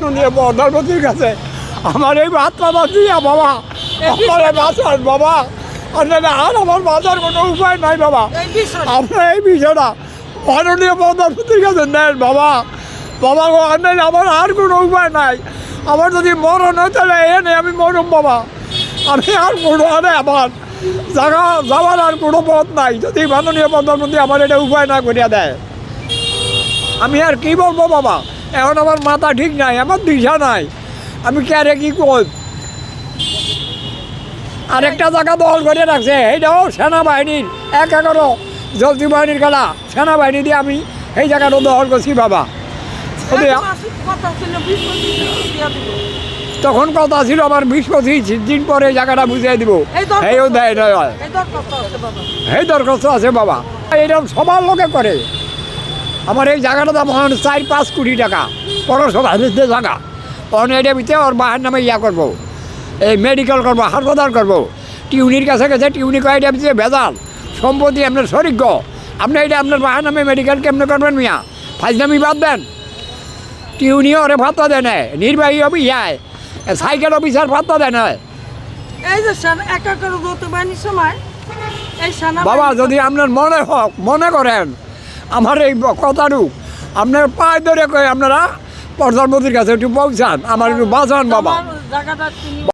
মাননীয় প্রধানমন্ত্রীর কাছে আমার এই বাচ্চাটা দিয়া বাবা। আমার বাচ্চার বাবা। আপনারা আর আমার বাঁচার কোনো উপায় নাই বাবা। আপনার এই বিষয়টা মাননীয় প্রধানমন্ত্রীর কাছে নেন বাবা। বাবা গো আনেন আমার আর কোনো উপায় নাই। আমার যদি মরণ হয় তাহলে এনে আমি মরম বাবা। আমি আর কোনো আনে আমার। জায়গা যাওয়ার আর কোনো পথ নাই। যদি মাননীয় প্রধানমন্ত্রী আমার এটা উপায় না করিয়া দেয় আমি আর কি বলব বাবা? এখন আমার মাথা ঠিক নাই আমার দিশা নাই। আমি ক্যারে কি কই আরেকটা জায়গা দল করে রাখছে এইটাও সেনাবাহিনীর এক এগারো জলদি বাহিনীর খেলা সেনাবাহিনী দিয়ে আমি সেই জায়গাটা দখল করছি বাবা। তখন কথা ছিল আমার বিশ পঁচিশ দিন পরে জায়গাটা বুঝিয়ে দিব। এই এইও দেয় নয় দরখাস্ত আছে বাবা। এই দরখাস্ত আছে বাবা। এরকম সবার লোকে করে। আমার এই জায়গাটা দাম হয় চার পাঁচ কোটি টাকা। পৌরসভা জায়গা। অন এটা ভিতরে ওর বাহার নামে ইয়া করব। এই মেডিকেল করব হাসপাতাল করব। টিউনির কাছে গেছে টিউনি কয় এটা ভিতরে ভেজাল। সম্পত্তি আপনার শরিজ্ঞ আপনি এটা আপনার বাহার নামে মেডিকেল কেমনে করবেন মিয়া? ফাইজনামি বাদ দেন। টিউনি ওরে ভাতা দেয় না নির্বাহী অফিস যায় সাইকেল অফিসার ভাতা দেয় না এই যে সময় বাবা যদি আপনার মনে হোক মনে করেন। আমার এই কথাটু আপনার পায়ে ধরে কয়ে আপনারা প্রধানমন্ত্রীর কাছে একটু পৌঁছান, আমার একটু বাঁচান বাবা।